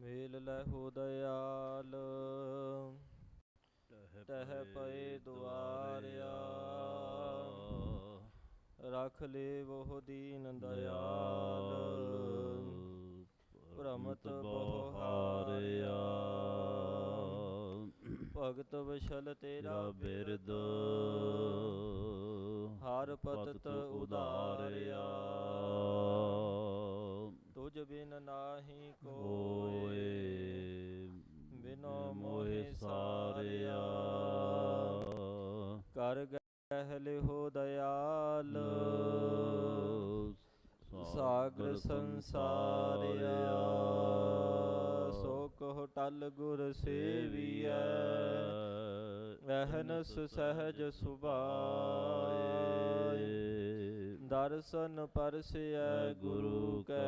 ਮੇਲ ਲਹੋ ਦਇਆਲ ਟਹਿ ਪਏ ਦੁਆਰਿਆ। ਰਖ ਲੈ ਬਹੁ ਦੀਨ ਦਇਆਲ ਭ੍ਰਮਤ ਬਹੁ ਹਾਰਿਆ। ਭਗਤ ਵਿਸ਼ਲ ਤੇਰਾ ਤੇਰਾ ਬਿਰਦ ਹਰ ਪਤਤ ਉਦਾਰਿਆ ਤੁਝ ਬਿਨ ਨਾਹੀ ਕੋਏ ਬਿਨੋ ਮੋਹਿ ਸਾਰਿਆ। ਕਰ ਗਹਿ ਲਿਹੋ ਦਇਆਲ ਸਾਗਰ ਸੰਸਾਰਿਆ। ਸੋ ਕੋ ਟਲ ਗੁਰ ਸੇਵੀਐ ਅਹਨਸ ਸਹਜ ਸੁਭਾਏ ਦਰਸ਼ਨ ਪਰਸਿਐ ਗੁਰੂ ਕੈ।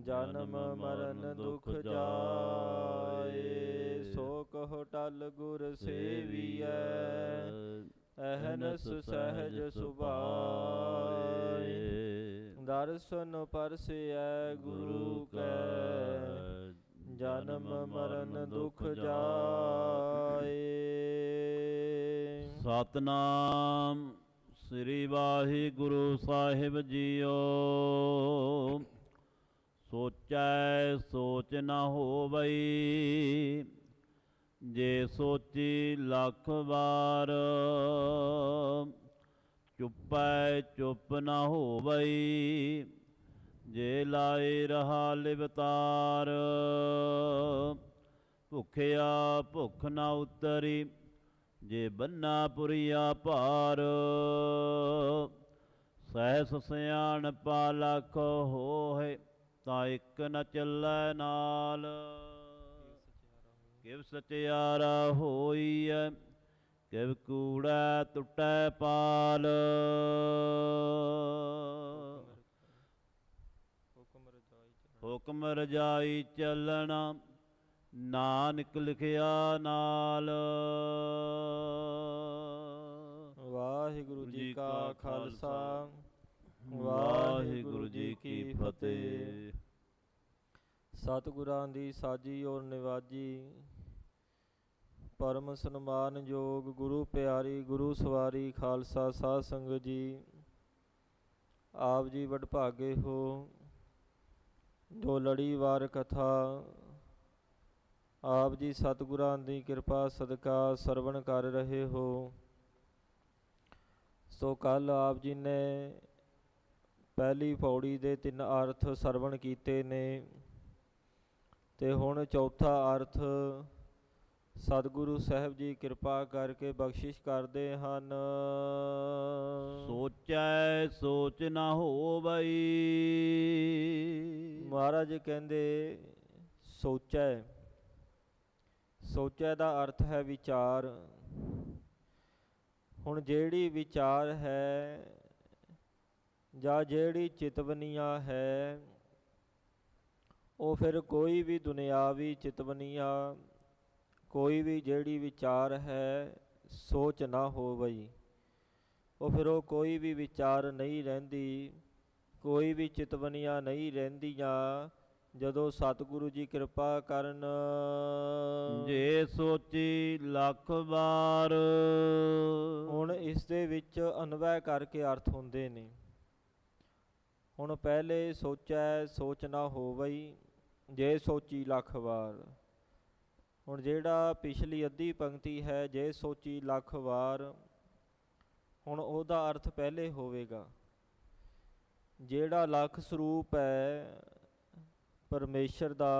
ਜਨਮ ਮਰਨ ਦੁਖ ਜਾਏ। ਸੋ ਕੋ ਟਲ ਗੁਰ ਸੇਵੀਐ। ਅਹਨਸ ਸਹਜ ਸੁਭਾਏ। ਦਰਸ਼ਨ ਪਰਸਿਐ ਗੁਰੂ ਕੈ। ਜਨਮ ਮਰਨ ਦੁਖ ਜਾਏ। ਸਤਨਾਮ। ਸ੍ਰੀ ਵਾਹਿਗੁਰੂ ਸਾਹਿਬ ਜੀਓ। ਸੋਚੈ, ਸੋਚ ਨਾ ਹੋਵਈ। ਜੇ ਸੋਚੀ ਲੱਖ ਵਾਰ, ਚੁੱਪੈ, ਚੁੱਪ ਨਾ ਹੋਵਈ। ਜੇ ਲਾਏ ਰਹਾ ਲਿਵਤਾਰ, ਭੁਖਿਆ ਭੁਖ ਨਾ ਉਤਰੀ। ਜੇ ਬੰਨਾ ਪੁਰੀਆ ਭਾਰ ਸਹਿਸ ਸਿਆਣ ਪਾ ਲੱਖ ਹੋਏ ਤਾਂ ਇੱਕ ਨ ਚੱਲੈ ਨਾਲ। ਕਿਵ ਸਚਿਆਰਾ ਹੋਈਐ ਕਿਵ ਕੂੜਾ ਟੁੱਟੈ ਪਾਲ। ਹੁਕਮ ਰਜਾਈ ਚੱਲਣਾ ਨਾਨਕ ਲਿਖਿਆ ਨਾਲ। ਵਾਹਿਗੁਰੂ ਜੀ ਕਾ ਖਾਲਸਾ। ਵਾਹਿਗੁਰੂ ਜੀ ਕੀ ਫਤਿਹ। ਸਤਿਗੁਰਾਂ ਦੀ ਸਾਜੀ ਔਰ ਨਿਵਾਜੀ। ਪਰਮ ਸਨਮਾਨਯੋਗ ਗੁਰੂ ਪਿਆਰੀ ਗੁਰੂ ਸਵਾਰੀ ਖਾਲਸਾ ਸਾਧ ਸੰਗਤ ਜੀ। ਆਪ ਜੀ ਵਡਭਾਗੇ ਹੋ। ਜੋ ਲੜੀਵਾਰ ਕਥਾ ਆਪ ਜੀ ਸਤਿਗੁਰਾਂ ਦੀ ਕਿਰਪਾ ਸਦਕਾ ਸਰਵਣ ਕਰ ਰਹੇ ਹੋ। ਸੋ ਕੱਲ ਆਪ ਜੀ ਨੇ ਪਹਿਲੀ ਪੌੜੀ ਦੇ ਤਿੰਨ ਅਰਥ ਸਰਵਣ ਕੀਤੇ ਨੇ ਤੇ ਹੁਣ ਚੌਥਾ ਅਰਥ ਸਤਿਗੁਰੂ ਸਾਹਿਬ ਜੀ ਕਿਰਪਾ ਕਰਕੇ ਬਖਸ਼ਿਸ਼ ਕਰਦੇ ਹਨ। ਸੋਚੈ ਸੋਚ ਨ ਹੋਵਈ। ਮਹਾਰਾਜ ਕਹਿੰਦੇ ਸੋਚੈ। ਸੋਚੈ ਦਾ ਅਰਥ ਹੈ ਵਿਚਾਰ। ਹੁਣ ਜਿਹੜੀ ਵਿਚਾਰ ਹੈ ਜਾਂ ਜਿਹੜੀ ਚਿਤਵਨੀਆਂ ਹੈ, ਉਹ ਫਿਰ ਕੋਈ ਵੀ ਦੁਨਿਆਵੀ ਚਿਤਵਨੀਆਂ, ਕੋਈ ਵੀ ਜਿਹੜੀ ਵਿਚਾਰ ਹੈ, ਸੋਚ ਨਾ ਹੋਵਈ। ਉਹ ਫਿਰ ਉਹ ਕੋਈ ਵੀ ਵਿਚਾਰ ਨਹੀਂ ਰਹਿੰਦੀ, ਕੋਈ ਵੀ ਚਿਤਵਨੀਆਂ ਨਹੀਂ ਰਹਿੰਦੀਆਂ ਜਦੋਂ ਸਤਿਗੁਰੂ ਜੀ ਕਿਰਪਾ ਕਰਨ। ਜੇ ਸੋਚੀ ਲੱਖ ਵਾਰ। ਹੁਣ ਇਸ ਦੇ ਵਿੱਚ ਅਨਵੈ ਕਰਕੇ ਅਰਥ ਹੁੰਦੇ ਨੇ। ਹੁਣ ਪਹਿਲੇ ਸੋਚੈ ਸੋਚ ਨਾ ਹੋਵਈ ਜੇ ਸੋਚੀ ਲੱਖ ਵਾਰ। ਹੁਣ ਜਿਹੜਾ ਪਿਛਲੀ ਅੱਧੀ ਪੰਕਤੀ ਹੈ ਜੇ ਸੋਚੀ ਲੱਖ ਵਾਰ ਹੁਣ ਉਹਦਾ ਅਰਥ ਪਹਿਲੇ ਹੋਵੇਗਾ। ਜਿਹੜਾ ਲੱਖ ਸਰੂਪ ਹੈ ਪਰਮੇਸ਼ਰ ਦਾ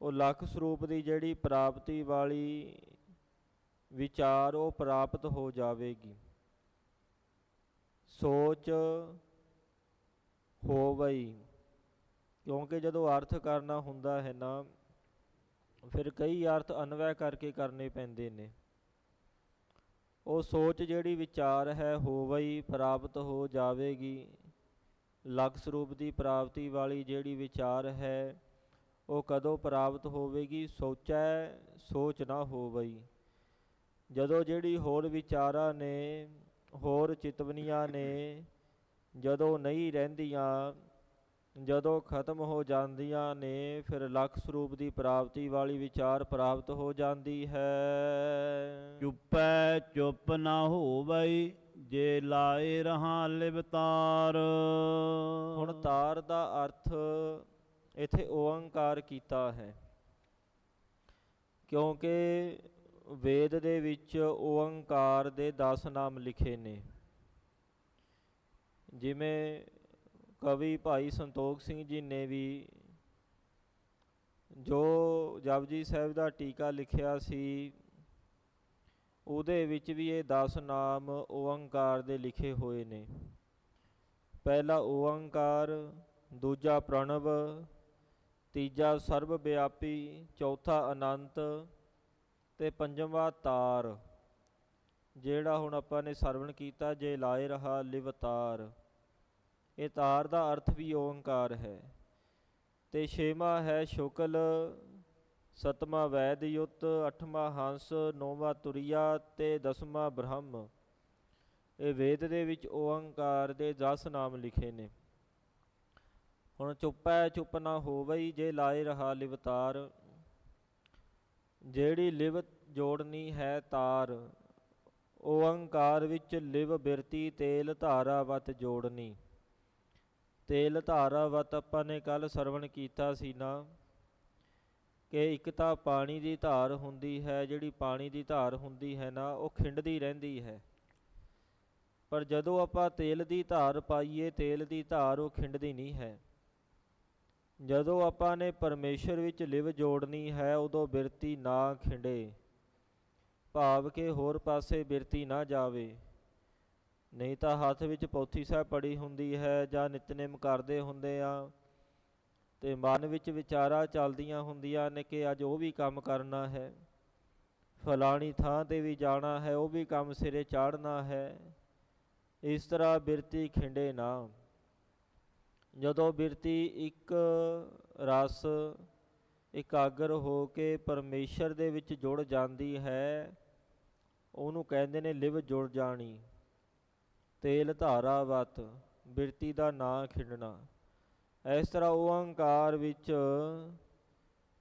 ਉਹ ਲੱਖ ਸਰੂਪ ਦੀ ਜਿਹੜੀ ਪ੍ਰਾਪਤੀ ਵਾਲੀ ਵਿਚਾਰ ਉਹ ਪ੍ਰਾਪਤ ਹੋ ਜਾਵੇਗੀ। ਸੋਚ ਹੋਵਈ, ਕਿਉਂਕਿ ਜਦੋਂ ਅਰਥ ਕਰਨਾ ਹੁੰਦਾ ਹੈ ਨਾ, ਫਿਰ ਕਈ ਅਰਥ ਅਨਵੈ ਕਰਕੇ ਕਰਨੇ ਪੈਂਦੇ ਨੇ। ਉਹ ਸੋਚ ਜਿਹੜੀ ਵਿਚਾਰ ਹੈ ਹੋਵਈ, ਪ੍ਰਾਪਤ ਹੋ ਜਾਵੇਗੀ। ਲਖ ਸਰੂਪ ਦੀ ਪ੍ਰਾਪਤੀ ਵਾਲੀ ਜਿਹੜੀ ਵਿਚਾਰ ਹੈ, ਉਹ ਕਦੋਂ ਪ੍ਰਾਪਤ ਹੋਵੇਗੀ, ਸੋਚੈ, ਸੋਚ ਨਾ ਹੋਵਈ। ਜਦੋਂ ਜਿਹੜੀ ਹੋਰ ਵਿਚਾਰਾਂ ਨੇ, ਹੋਰ ਚਿਤਵਨੀਆਂ ਨੇ, ਜਦੋਂ ਨਹੀਂ ਰਹਿੰਦੀਆਂ, ਜਦੋਂ ਖਤਮ ਹੋ ਜਾਂਦੀਆਂ ਨੇ, ਫਿਰ ਲਖ ਸਰੂਪ ਦੀ ਪ੍ਰਾਪਤੀ ਵਾਲੀ ਵਿਚਾਰ ਪ੍ਰਾਪਤ ਹੋ ਜਾਂਦੀ ਹੈ। ਚੁੱਪੈ, ਚੁੱਪ ਨਾ ਹੋਵਈ। ਜੇ ਲਾਏ ਰਹਾ ਲਿਵਤਾਰ। ਹੁਣ ਤਾਰ ਦਾ ਅਰਥ ਇਥੇ ਓੰਕਾਰ ਕੀਤਾ ਹੈ। ਕਿਉਂਕਿ ਵੇਦ ਦੇ ਵਿੱਚ ਓੰਕਾਰ ਦੇ 10 ਨਾਮ ਲਿਖੇ ਨੇ। ਜਿਵੇਂ ਕਵੀ ਭਾਈ ਸੰਤੋਖ ਸਿੰਘ ਜੀ ਨੇ ਵੀ ਜੋ ਜਪਜੀ ਸਾਹਿਬ ਦਾ ਟੀਕਾ ਲਿਖਿਆ ਸੀ ਉਹਦੇ ਵਿੱਚ ਵੀ ਇਹ 10 ਨਾਮ ਓੰਕਾਰ ਦੇ ਲਿਖੇ ਹੋਏ ਨੇ। ਪਹਿਲਾ ਓੰਕਾਰ ਦੂਜਾ ਪ੍ਰਣਵ, ਤੀਜਾ ਸਰਬ ਵਿਆਪੀ ਚੌਥਾ ਅਨੰਤ ਤੇ ਪੰਜਵਾਂ ਤਾਰ, ਜਿਹੜਾ ਹੁਣ ਆਪਾਂ ਨੇ ਸਰਵਣ ਕੀਤਾ ਜੇ ਲਾਏ ਰਹਾ ਲਿਵਤਾਰ। ਇਹ ਤਾਰ ਦਾ ਅਰਥ ਵੀ ਓੰਕਾਰ ਹੈ। ਤੇ ਛੇਵਾਂ ਹੈ ਸ਼ੁਕਲ ਸਤਵਾਂ ਵੈਦ ਯੁੱਤ, ਅੱਠਵਾਂ ਹੰਸ, ਨੌਵਾਂ ਤੁਰੀਆ ਤੇ ਦਸਵਾਂ ਬ੍ਰਹਮ। ਇਹ ਵੇਦ ਦੇ ਵਿੱਚ ਓੰਕਾਰ ਦੇ 10 ਨਾਮ ਲਿਖੇ ਨੇ। ਹੁਣ ਚੁੱਪੈ ਚੁੱਪ ਨਾ ਹੋਵਈ ਜੇ ਲਾਏ ਰਹਾ ਲਿਵਤਾਰ। ਜਿਹੜੀ ਲਿਵ ਜੋੜਨੀ ਹੈ ਤਾਰ, ਓੰਕਾਰ ਵਿੱਚ ਲਿਵ ਬਿਰਤੀ ਤੇਲ ਧਾਰਾ ਧਾਰਾਵਤ ਜੋੜਨੀ। ਤੇਲ ਧਾਰਾ ਧਾਰਾਵਤ ਆਪਾਂ ਨੇ ਕੱਲ ਸਰਵਣ ਕੀਤਾ ਸੀ ਨਾ। ਕਿ ਇੱਕ ਤਾਂ ਪਾਣੀ ਦੀ ਧਾਰ ਹੁੰਦੀ ਹੈ, ਜਿਹੜੀ ਪਾਣੀ ਦੀ ਧਾਰ ਹੁੰਦੀ ਹੈ ਨਾ, ਉਹ ਖਿੰਡਦੀ ਰਹਿੰਦੀ ਹੈ। ਪਰ ਜਦੋਂ ਆਪਾਂ ਤੇਲ ਦੀ ਧਾਰ ਪਾਈਏ, ਤੇਲ ਦੀ ਧਾਰ ਉਹ ਖਿੰਡਦੀ ਨਹੀਂ ਹੈ। ਜਦੋਂ ਆਪਾਂ ਨੇ ਪਰਮੇਸ਼ਰ ਵਿੱਚ ਲਿਵ ਜੋੜਨੀ ਹੈ, ਉਦੋਂ ਬਿਰਤੀ ਨਾ ਖਿੰਡੇ। ਭਾਵ ਕਿ ਹੋਰ ਪਾਸੇ ਬਿਰਤੀ ਨਾ ਜਾਵੇ। ਨਹੀਂ ਤਾਂ ਹੱਥ ਵਿੱਚ ਪੌਥੀ ਸਾਹਿਬ ਪੜੀ ਹੁੰਦੀ ਹੈ ਜਾਂ ਨਿਤਨੇਮ ਕਰਦੇ ਹੁੰਦੇ ਆ ਤੇ ਮਨ ਵਿੱਚ ਵਿਚਾਰਾਂ ਚੱਲਦੀਆਂ ਹੁੰਦੀਆਂ ਨੇ ਕਿ ਅੱਜ ਉਹ ਵੀ ਕੰਮ ਕਰਨਾ ਹੈ। ਫਲਾਣੀ ਥਾਂ ਤੇ ਵੀ ਜਾਣਾ ਹੈ, ਉਹ ਵੀ ਕੰਮ ਸਿਰੇ ਚਾੜਨਾ ਹੈ। ਇਸ ਤਰ੍ਹਾਂ ਬਿਰਤੀ ਖਿੰਡੇ ਨਾ ਜਦੋਂ ਬਿਰਤੀ ਇੱਕ ਰਸ, ਇਕਾਗਰ ਹੋ ਕੇ ਪਰਮੇਸ਼ਰ ਦੇ ਵਿੱਚ ਜੁੜ ਜਾਂਦੀ ਹੈ, ਉਹਨੂੰ ਕਹਿੰਦੇ ਨੇ ਲਿਵ ਜੁੜ ਜਾਣੀ। ਤੇਲ ਧਾਰਾ ਧਾਰਾਵਤ ਬਿਰਤੀ ਦਾ ਨਾਂ ਖਿੰਡਣਾ। ਇਸ ਤਰ੍ਹਾਂ ਓੰਕਾਰ ਵਿੱਚ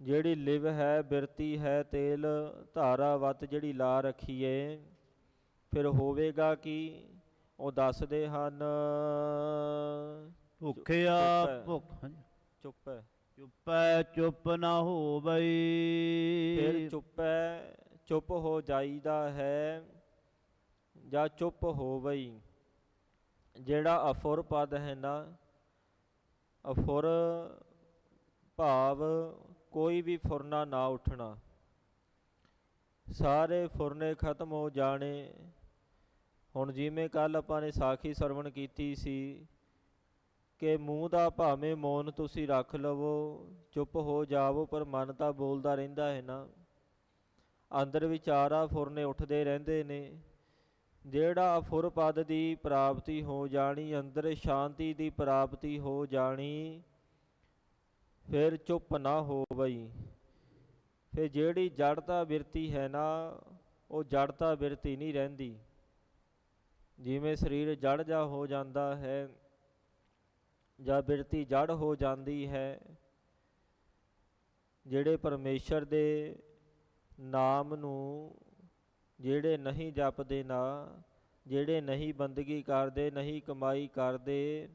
ਜਿਹੜੀ ਲਿਵ ਹੈ ਬਿਰਤੀ ਹੈ ਤੇਲ ਧਾਰਾਵਤ ਜਿਹੜੀ ਲਾ ਰੱਖੀਏ ਫਿਰ ਹੋਵੇਗਾ ਕੀ? ਉਹ ਦੱਸਦੇ ਹਨ। ਭੁੱਖਿਆ। ਭੁੱਖ। ਚੁੱਪ ਚੁੱਪੈ ਚੁੱਪ ਨਾ ਹੋਵਈ। ਫਿਰ ਚੁੱਪ ਚੁੱਪ ਹੋ ਜਾਈਦਾ ਹੈ ਜਾਂ ਚੁੱਪ ਹੋਵਈ। ਜਿਹੜਾ ਅਫੁਰ ਪਦ ਹੈ ਨਾ ਅਫੁਰ ਭਾਵ ਕੋਈ ਵੀ ਫੁਰਨਾ ਨਾ ਉੱਠਣਾ। ਸਾਰੇ ਫੁਰਨੇ ਖਤਮ ਹੋ ਜਾਣੇ। ਹੁਣ ਜਿਵੇਂ ਕੱਲ ਆਪਾਂ ਨੇ ਸਾਖੀ ਸਰਵਣ ਕੀਤੀ ਸੀ ਕਿ ਮੂੰਹ ਦਾ ਭਾਵੇਂ ਮੌਨ ਤੁਸੀਂ ਰੱਖ ਲਵੋ, ਚੁੱਪ ਹੋ ਜਾਵੋ, ਪਰ ਮਨ ਤਾਂ ਬੋਲਦਾ ਰਹਿੰਦਾ ਹੈ ਨਾ। ਅੰਦਰ ਵਿਚਾਰਾ ਫੁਰਨੇ ਉੱਠਦੇ ਰਹਿੰਦੇ ਨੇ। ਜਿਹੜਾ ਅਫੁਰ ਪਦ ਦੀ ਪ੍ਰਾਪਤੀ ਹੋ ਜਾਣੀ, ਅੰਦਰ ਸ਼ਾਂਤੀ ਦੀ ਪ੍ਰਾਪਤੀ ਹੋ ਜਾਣੀ, ਫਿਰ ਚੁੱਪ ਨਾ ਹੋਵਈ। ਫਿਰ ਜਿਹੜੀ ਜੜਤਾ ਬਿਰਤੀ ਹੈ ਨਾ, ਉਹ ਜੜਤਾ ਬਿਰਤੀ ਨਹੀਂ ਰਹਿੰਦੀ। ਜਿਵੇਂ ਸਰੀਰ ਜੜ ਜਾ ਹੋ ਜਾਂਦਾ ਹੈ, ਜਾਂ ਬਿਰਤੀ ਜੜ ਹੋ ਜਾਂਦੀ ਹੈ, ਜਿਹੜੇ ਪਰਮੇਸ਼ਰ ਦੇ ਨਾਮ ਨੂੰ ਜਿਹੜੇ ਨਹੀਂ ਜਪਦੇ ਨਾ, ਜਿਹੜੇ ਨਹੀਂ ਬੰਦਗੀ ਕਰਦੇ, ਨਹੀਂ ਕਮਾਈ ਕਰਦੇ,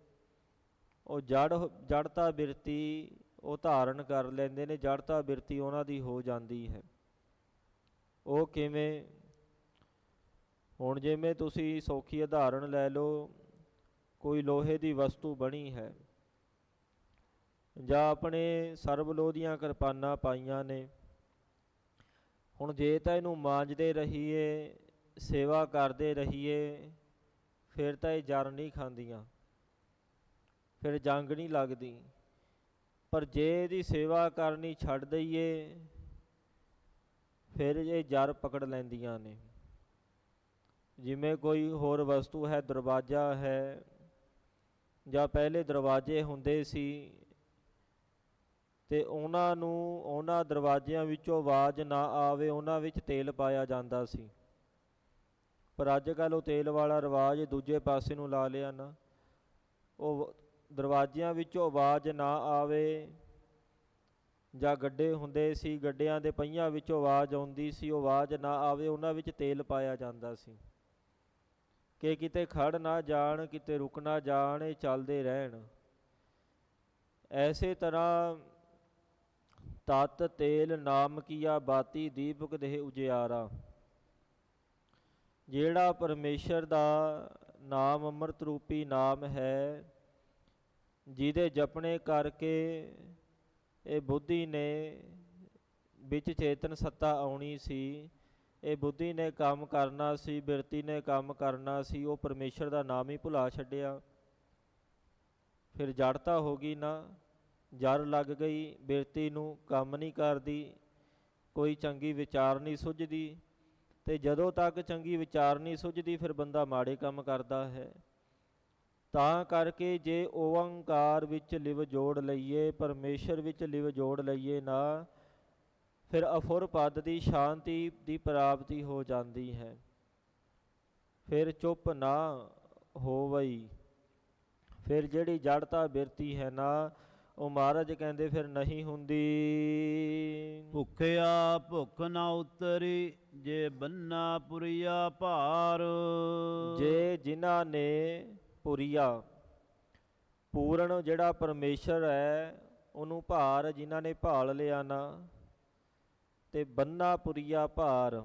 ਉਹ ਜੜ ਜੜਤਾ ਬਿਰਤੀ ਉਹ ਧਾਰਨ ਕਰ ਲੈਂਦੇ ਨੇ, ਜੜਤਾ ਬਿਰਤੀ ਉਹਨਾਂ ਦੀ ਹੋ ਜਾਂਦੀ ਹੈ। ਉਹ ਕਿਵੇਂ? ਹੁਣ ਜਿਵੇਂ ਤੁਸੀਂ ਸੌਖੀ ਉਦਾਹਰਣ ਲੈ ਲਓ, ਕੋਈ ਲੋਹੇ ਦੀ ਵਸਤੂ ਬਣੀ ਹੈ, ਜਾਂ ਆਪਣੇ ਸਰਬ ਲੋਹ ਦੀਆਂ ਕਿਰਪਾਨਾਂ ਪਾਈਆਂ ਨੇ ਹੁਣ ਜੇ ਤਾਂ ਇਹਨੂੰ ਮਾਂਜਦੇ ਰਹੀਏ, ਸੇਵਾ ਕਰਦੇ ਰਹੀਏ, ਫਿਰ ਤਾਂ ਇਹ ਜਰ ਨਹੀਂ ਖਾਂਦੀਆਂ, ਫਿਰ ਜੰਗ ਨਹੀਂ ਲੱਗਦੀ। ਪਰ ਜੇ ਇਹਦੀ ਸੇਵਾ ਕਰਨੀ ਛੱਡ ਦਈਏ, ਫਿਰ ਇਹ ਜਰ ਪਕੜ ਲੈਂਦੀਆਂ ਨੇ। ਜਿਵੇਂ ਕੋਈ ਹੋਰ ਵਸਤੂ ਹੈ, ਦਰਵਾਜ਼ਾ ਹੈ, ਜਾਂ ਪਹਿਲੇ ਦਰਵਾਜ਼ੇ ਹੁੰਦੇ ਸੀ ਤੇ ਉਹਨਾਂ ਨੂੰ ਉਹਨਾਂ ਦਰਵਾਜ਼ਿਆਂ ਵਿੱਚੋਂ ਆਵਾਜ਼ ਨਾ ਆਵੇ, ਉਹਨਾਂ ਵਿੱਚ ਤੇਲ ਪਾਇਆ ਜਾਂਦਾ ਸੀ। ਪਰ ਅੱਜ ਕੱਲ ਉਹ ਤੇਲ ਵਾਲਾ ਰਿਵਾਜ ਦੂਜੇ ਪਾਸੇ ਨੂੰ ਲਾ ਲਿਆ ਨਾ। ਉਹ ਦਰਵਾਜ਼ਿਆਂ ਵਿੱਚੋਂ ਆਵਾਜ਼ ਨਾ ਆਵੇ ਜਾਂ ਗੱਡੇ ਹੁੰਦੇ ਸੀ, ਗੱਡਿਆਂ ਦੇ ਪਹੀਆਂ ਵਿੱਚੋਂ ਆਵਾਜ਼ ਆਉਂਦੀ ਸੀ, ਉਹ ਆਵਾਜ਼ ਨਾ ਆਵੇ, ਉਹਨਾਂ ਵਿੱਚ ਤੇਲ ਪਾਇਆ ਜਾਂਦਾ ਸੀ। ਕਿ ਕਿਤੇ ਖੜ ਨਾ ਜਾਣ, ਕਿਤੇ ਰੁਕ ਨਾ ਜਾਣ, ਇਹ ਚੱਲਦੇ ਰਹਿਣ। ਐਸੇ ਤਰ੍ਹਾਂ ਤਤ ਤੇਲ ਨਾਮ ਕੀਆ ਬਾਤੀ ਦੀਪਕ ਦੇਹ ਉਜਿਆਰਾ। ਜਿਹੜਾ ਪਰਮੇਸ਼ਰ ਦਾ ਨਾਮ ਅੰਮ੍ਰਿਤ ਰੂਪੀ ਨਾਮ ਹੈ, ਜਿਹਦੇ ਜਪਣੇ ਕਰਕੇ ਇਹ ਬੁੱਧੀ ਨੇ ਵਿੱਚ ਚੇਤਨ ਸੱਤਾ ਆਉਣੀ ਸੀ, ਇਹ ਬੁੱਧੀ ਨੇ ਕੰਮ ਕਰਨਾ ਸੀ, ਬਿਰਤੀ ਨੇ ਕੰਮ ਕਰਨਾ ਸੀ, ਉਹ ਪਰਮੇਸ਼ਰ ਦਾ ਨਾਮ ਹੀ ਭੁਲਾ ਛੱਡਿਆ। ਫਿਰ ਜੜਤਾ ਹੋ ਗਈ ਨਾ। ਜਰ ਲੱਗ ਗਈ, ਬਿਰਤੀ ਨੂੰ ਕੰਮ ਨਹੀਂ ਕਰਦੀ, ਕੋਈ ਚੰਗੀ ਵਿਚਾਰ ਨਹੀਂ ਸੁਝਦੀ ਤੇ ਜਦੋਂ ਤੱਕ ਚੰਗੀ ਵਿਚਾਰ ਨਹੀਂ ਸੁਝਦੀ, ਫਿਰ ਬੰਦਾ ਮਾੜੇ ਕੰਮ ਕਰਦਾ ਹੈ। ਤਾਂ ਕਰਕੇ ਜੇ ਓੰਕਾਰ ਵਿੱਚ ਲਿਵ ਜੋੜ ਲਈਏ, ਪਰਮੇਸ਼ਰ ਵਿੱਚ ਲਿਵ ਜੋੜ ਲਈਏ ਨਾ, ਫਿਰ ਅਫੁਰ ਪਦ ਦੀ ਸ਼ਾਂਤੀ ਦੀ ਪ੍ਰਾਪਤੀ ਹੋ ਜਾਂਦੀ ਹੈ। ਫਿਰ ਚੁੱਪ ਨਾ ਹੋਵਈ, ਫਿਰ ਜਿਹੜੀ ਜੜਤਾ ਬਿਰਤੀ ਹੈ ਨਾ ਉਹ ਮਹਾਰਾਜ ਕਹਿੰਦੇ ਫਿਰ ਨਹੀਂ ਹੁੰਦੀ। ਭੁਖਿਆ ਭੁੱਖ ਨਾ ਉਤਰੀ ਜੇ ਬੰਨਾ ਪੁਰੀਆ ਭਾਰ। ਜੇ ਜਿਨ੍ਹਾਂ ਨੇ ਪੁਰੀਆ ਪੂਰਨ ਜਿਹੜਾ ਪਰਮੇਸ਼ਰ ਹੈ ਉਹਨੂੰ ਭਾਰ ਜਿਨ੍ਹਾਂ ਨੇ ਭਾਲ ਲਿਆ ਨਾ ਤੇ ਬੰਨਾ ਪੁਰੀਆ ਭਾਰ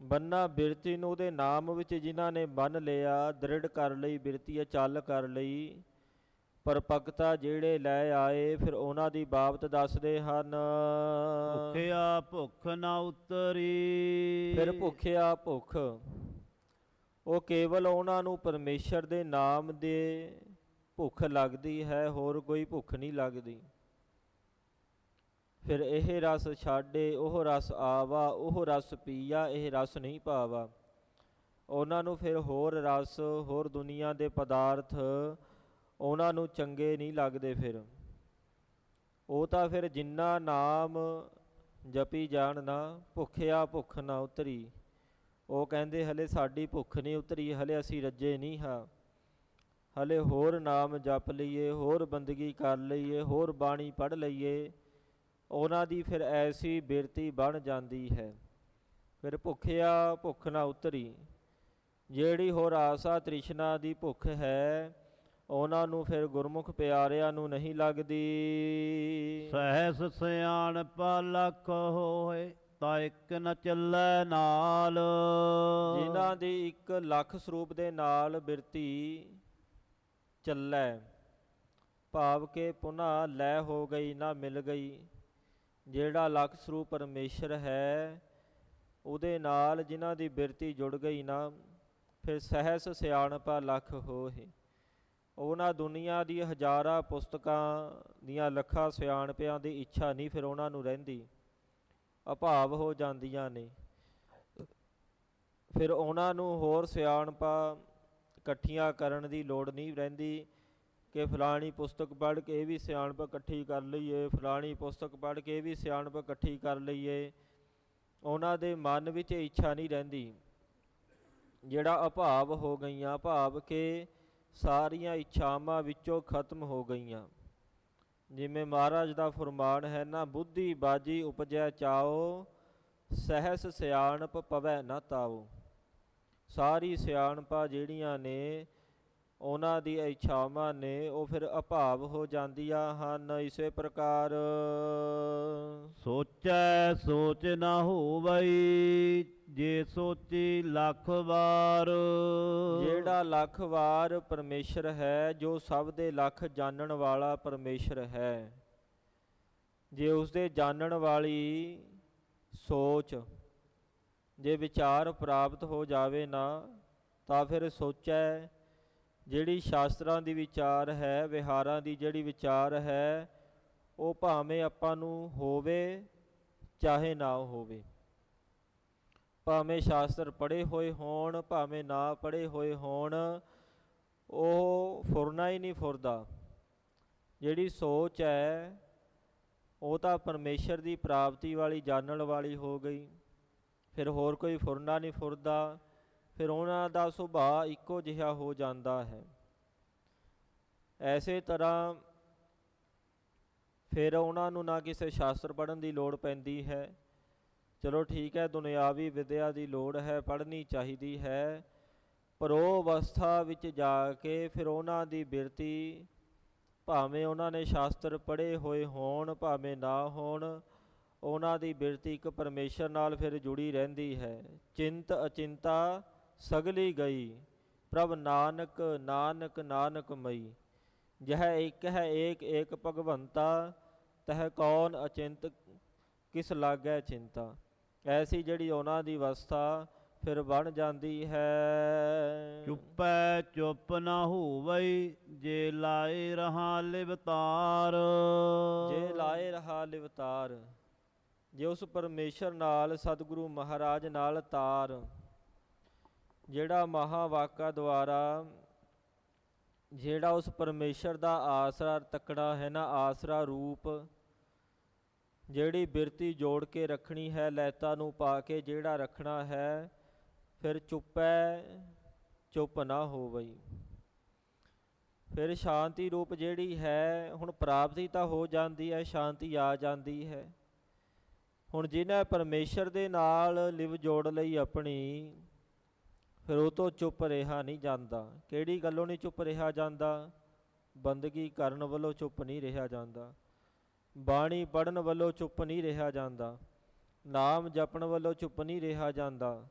ਬੰਨਾ ਬਿਰਤੀ ਨੂੰ ਉਹਦੇ ਨਾਮ ਵਿੱਚ ਜਿਨ੍ਹਾਂ ਨੇ ਬੰਨ ਲਿਆ ਦ੍ਰਿੜ ਕਰ ਲਈ ਬਿਰਤੀ ਅਚਲ ਕਰ ਲਈ ਪਰਪਕਤਾ ਜਿਹੜੇ ਲੈ ਆਏ ਫਿਰ ਉਹਨਾਂ ਦੀ ਬਾਬਤ ਦੱਸਦੇ ਹਨ। ਭੁਖਿਆ ਭੁੱਖ ਨਾ ਉਤਰੀ। ਫਿਰ ਭੁੱਖਿਆ ਭੁੱਖ ਉਹ ਕੇਵਲ ਉਹਨਾਂ ਨੂੰ ਪਰਮੇਸ਼ਰ ਦੇ ਨਾਮ ਦੇ ਭੁੱਖ ਲੱਗਦੀ ਹੈ ਹੋਰ ਕੋਈ ਭੁੱਖ ਨਹੀਂ ਲੱਗਦੀ। ਫਿਰ ਇਹ ਰਸ ਛਾੜੇ ਉਹ ਰਸ ਆਵਾ ਉਹ ਰਸ ਪੀਆ ਇਹ ਰਸ ਨਹੀਂ ਪਾਵਾ। ਉਹਨਾਂ ਨੂੰ ਫਿਰ ਹੋਰ ਰਸ ਹੋਰ ਦੁਨੀਆ ਦੇ ਪਦਾਰਥ ਉਹਨਾਂ ਨੂੰ ਚੰਗੇ ਨਹੀਂ ਲੱਗਦੇ ਫਿਰ। ਉਹ ਤਾਂ ਫਿਰ ਜਿੰਨਾ ਨਾਮ ਜਪੀ ਜਾਣ ਨਾ, ਭੁੱਖਿਆ ਭੁੱਖ ਨਾ ਉਤਰੀ। ਉਹ ਕਹਿੰਦੇ, ਹਲੇ ਸਾਡੀ ਭੁੱਖ ਨਹੀਂ ਉਤਰੀ, ਹਲੇ ਅਸੀਂ ਰੱਜੇ ਨਹੀਂ ਹਾਂ। ਹਲੇ ਹੋਰ ਨਾਮ ਜਪ ਲਈਏ, ਹੋਰ ਬੰਦਗੀ ਕਰ ਲਈਏ, ਹੋਰ ਬਾਣੀ ਪੜ੍ਹ ਲਈਏ। ਉਹਨਾਂ ਦੀ ਫਿਰ ਐਸੀ ਬਿਰਤੀ ਬਣ ਜਾਂਦੀ ਹੈ। ਫਿਰ ਭੁੱਖਿਆ ਭੁੱਖ ਨਾ ਉਤਰੀ। ਜਿਹੜੀ ਹੋਰ ਆਸਾ ਤ੍ਰਿਸ਼ਨਾ ਦੀ ਭੁੱਖ ਹੈ ਉਹਨਾਂ ਨੂੰ ਫਿਰ ਗੁਰਮੁਖ ਪਿਆਰਿਆਂ ਨੂੰ ਨਹੀਂ ਲੱਗਦੀ। ਸਹਿਸ ਸਿਆਣਪ ਲਖ ਹੋਏ ਤਾਂ ਇੱਕ ਨ ਚੱਲੈ ਨਾਲ। ਜਿਨ੍ਹਾਂ ਦੀ ਇੱਕ ਲੱਖ ਸਰੂਪ ਦੇ ਨਾਲ ਬਿਰਤੀ ਚੱਲੈ ਭਾਵ ਕੇ ਪੁਨਾ ਲੈ ਹੋ ਗਈ ਨਾ ਮਿਲ ਗਈ। ਜਿਹੜਾ ਲੱਖ ਸਰੂਪ ਪਰਮੇਸ਼ਰ ਹੈ ਉਹਦੇ ਨਾਲ ਜਿਨ੍ਹਾਂ ਦੀ ਬਿਰਤੀ ਜੁੜ ਗਈ ਨਾ ਫਿਰ ਸਹਿਸ ਸਿਆਣਪਾ ਲੱਖ ਹੋਏ। ਉਹਨਾਂ ਦੁਨੀਆ ਦੀ ਹਜ਼ਾਰਾਂ ਪੁਸਤਕਾਂ ਦੀਆਂ ਲੱਖਾਂ ਸਿਆਣਪਿਆਂ ਦੀ ਇੱਛਾ ਨਹੀਂ ਫਿਰ ਉਹਨਾਂ ਨੂੰ ਰਹਿੰਦੀ। ਅਭਾਵ ਹੋ ਜਾਂਦੀਆਂ ਨੇ। ਫਿਰ ਉਹਨਾਂ ਨੂੰ ਹੋਰ ਸਿਆਣਪਾ ਇਕੱਠੀਆਂ ਕਰਨ ਦੀ ਲੋੜ ਨਹੀਂ ਰਹਿੰਦੀ ਕਿ ਫਲਾਣੀ ਪੁਸਤਕ ਪੜ੍ਹ ਕੇ ਇਹ ਵੀ ਸਿਆਣਪ ਇਕੱਠੀ ਕਰ ਲਈਏ, ਫਲਾਣੀ ਪੁਸਤਕ ਪੜ੍ਹ ਕੇ ਇਹ ਵੀ ਸਿਆਣਪ ਇਕੱਠੀ ਕਰ ਲਈਏ। ਉਹਨਾਂ ਦੇ ਮਨ ਵਿੱਚ ਇੱਛਾ ਨਹੀਂ ਰਹਿੰਦੀ। ਜਿਹੜਾ ਅਭਾਵ ਹੋ ਗਈਆਂ ਭਾਵ ਕਿ ਸਾਰੀਆਂ ਇੱਛਾਵਾਂ ਵਿੱਚੋਂ ਖਤਮ ਹੋ ਗਈਆਂ। ਜਿਵੇਂ ਮਹਾਰਾਜ ਦਾ ਫਰਮਾਨ ਹੈ, ਨਾ ਬੁੱਧੀ ਬਾਜੀ ਉਪਜੈ ਚਾਓ, ਸਹਿਸ ਸਿਆਣਪ ਪਵੈ ਨਾ ਤਾਓ। ਸਾਰੀ ਸਿਆਣਪਾਂ ਜਿਹੜੀਆਂ ਨੇ ਉਹਨਾਂ ਦੀ ਇੱਛਾਵਾਂ ਨੇ ਉਹ ਫਿਰ ਅਭਾਵ ਹੋ ਜਾਂਦੀਆਂ ਹਨ। ਇਸੇ ਪ੍ਰਕਾਰ ਸੋਚੈ ਸੋਚ ਨਾ ਹੋਵਈ ਜੇ ਸੋਚੀ ਲੱਖ ਵਾਰ। ਜਿਹੜਾ ਲੱਖ ਵਾਰ ਪਰਮੇਸ਼ਰ ਹੈ ਜੋ ਸਭ ਦੇ ਲੱਖ ਜਾਣਨ ਵਾਲਾ ਪਰਮੇਸ਼ਰ ਹੈ। ਜੇ ਉਸ ਦੇ ਜਾਣਨ ਵਾਲੀ ਸੋਚ ਜੇ ਵਿਚਾਰ ਪ੍ਰਾਪਤ ਹੋ ਜਾਵੇ ਨਾ ਤਾਂ ਫਿਰ ਸੋਚੈ ਜਿਹੜੀ ਸ਼ਾਸਤਰਾਂ ਦੀ ਵਿਚਾਰ ਹੈ, ਵਿਹਾਰਾਂ ਦੀ ਜਿਹੜੀ ਵਿਚਾਰ ਹੈ, ਉਹ ਭਾਵੇਂ ਆਪਾਂ ਨੂੰ ਹੋਵੇ, ਚਾਹੇ ਨਾ ਹੋਵੇ। ਭਾਵੇਂ ਸ਼ਾਸਤਰ ਪੜ੍ਹੇ ਹੋਏ ਹੋਣ, ਭਾਵੇਂ ਨਾ ਪੜ੍ਹੇ ਹੋਏ ਹੋਣ, ਉਹ ਫੁਰਨਾ ਹੀ ਨਹੀਂ ਫੁਰਦਾ। ਜਿਹੜੀ ਸੋਚ ਹੈ, ਉਹ ਤਾਂ ਪਰਮੇਸ਼ਰ ਦੀ ਪ੍ਰਾਪਤੀ ਵਾਲੀ ਜਾਣਨ ਵਾਲੀ ਹੋ ਗਈ। ਫਿਰ ਹੋਰ ਕੋਈ ਫੁਰਨਾ ਨਹੀਂ ਫੁਰਦਾ। ਫਿਰ ਉਹਨਾਂ ਦਾ ਸੁਭਾਅ ਇੱਕੋ ਜਿਹਾ ਹੋ ਜਾਂਦਾ ਹੈ। ਐਸੇ ਤਰ੍ਹਾਂ ਫਿਰ ਉਹਨਾਂ ਨੂੰ ਨਾ ਕਿਸੇ ਸ਼ਾਸਤਰ ਪੜ੍ਹਨ ਦੀ ਲੋੜ ਪੈਂਦੀ ਹੈ। ਚਲੋ ਠੀਕ ਹੈ, ਦੁਨਿਆਵੀ ਵਿਦਿਆ ਦੀ ਲੋੜ ਹੈ, ਪੜ੍ਹਨੀ ਚਾਹੀਦੀ ਹੈ, ਪਰ ਉਹ ਅਵਸਥਾ ਵਿੱਚ ਜਾ ਕੇ ਫਿਰ ਉਹਨਾਂ ਦੀ ਬਿਰਤੀ ਭਾਵੇਂ ਉਹਨਾਂ ਨੇ ਸ਼ਾਸਤਰ ਪੜ੍ਹੇ ਹੋਏ ਹੋਣ, ਭਾਵੇਂ ਨਾ ਹੋਣ, ਉਹਨਾਂ ਦੀ ਬਿਰਤੀ ਇੱਕ ਪਰਮੇਸ਼ਰ ਨਾਲ ਫਿਰ ਜੁੜੀ ਰਹਿੰਦੀ ਹੈ। ਚਿੰਤ ਅਚਿੰਤਾ ਸਗਲੀ ਗਈ ਪ੍ਰਭ ਨਾਨਕ ਨਾਨਕ ਨਾਨਕ ਮਈ। ਜਹ ਇੱਕ ਹੈ ਏਕ ਏਕ ਭਗਵੰਤਾ ਤਹ ਕੌਣ ਅਚਿੰਤ ਕਿਸ ਲਾਗੈ ਚਿੰਤਾ। ਐਸੀ ਜਿਹੜੀ ਉਹਨਾਂ ਦੀ ਅਵਸਥਾ ਫਿਰ ਬਣ ਜਾਂਦੀ ਹੈ। ਚੁੱਪੈ ਚੁੱਪ ਨਾ ਹੋਵਈ ਜੇ ਲਾਏ ਰਹਾ ਲਿਵਤਾਰ। ਜੇ ਲਾਏ ਰਹਾ ਲਿਵਤਾਰ ਜੇ ਉਸ ਪਰਮੇਸ਼ਰ ਨਾਲ ਸਤਿਗੁਰੂ ਮਹਾਰਾਜ ਨਾਲ ਤਾਰ। ਜਿਹੜਾ ਮਹਾਵਾਕਾ ਦੁਆਰਾ ਜਿਹੜਾ ਉਸ ਪਰਮੇਸ਼ਰ ਦਾ ਆਸਰਾ ਤੱਕੜਾ ਹੈ ਨਾ, ਆਸਰਾ ਰੂਪ ਜਿਹੜੀ ਬਿਰਤੀ ਜੋੜ ਕੇ ਰੱਖਣੀ ਹੈ, ਲੈਤਾ ਨੂੰ ਪਾ ਕੇ ਜਿਹੜਾ ਰੱਖਣਾ ਹੈ, ਫਿਰ ਚੁੱਪੈ ਚੁੱਪ ਨਾ ਹੋਵਈ। ਫਿਰ ਸ਼ਾਂਤੀ ਰੂਪ ਜਿਹੜੀ ਹੈ, ਹੁਣ ਪ੍ਰਾਪਤੀ ਤਾਂ ਹੋ ਜਾਂਦੀ ਹੈ, ਸ਼ਾਂਤੀ ਆ ਜਾਂਦੀ ਹੈ। ਹੁਣ ਜਿਹਨੇ ਪਰਮੇਸ਼ਰ ਦੇ ਨਾਲ ਲਿਵ ਜੋੜ ਲਈ ਆਪਣੀ ਫਿਰ ਉਹ ਤੋਂ ਚੁੱਪ ਰਿਹਾ ਨਹੀਂ ਜਾਂਦਾ। ਕਿਹੜੀ ਗੱਲੋਂ ਨਹੀਂ ਚੁੱਪ ਰਿਹਾ ਜਾਂਦਾ? ਬੰਦਗੀ ਕਰਨ ਵੱਲੋਂ ਚੁੱਪ ਨਹੀਂ ਰਿਹਾ ਜਾਂਦਾ। ਬਾਣੀ ਪੜਨ ਵੱਲੋਂ ਚੁੱਪ ਨਹੀਂ ਰਿਹਾ ਜਾਂਦਾ। ਨਾਮ ਜਪਣ ਵੱਲੋਂ ਚੁੱਪ ਨਹੀਂ ਰਿਹਾ ਜਾਂਦਾ।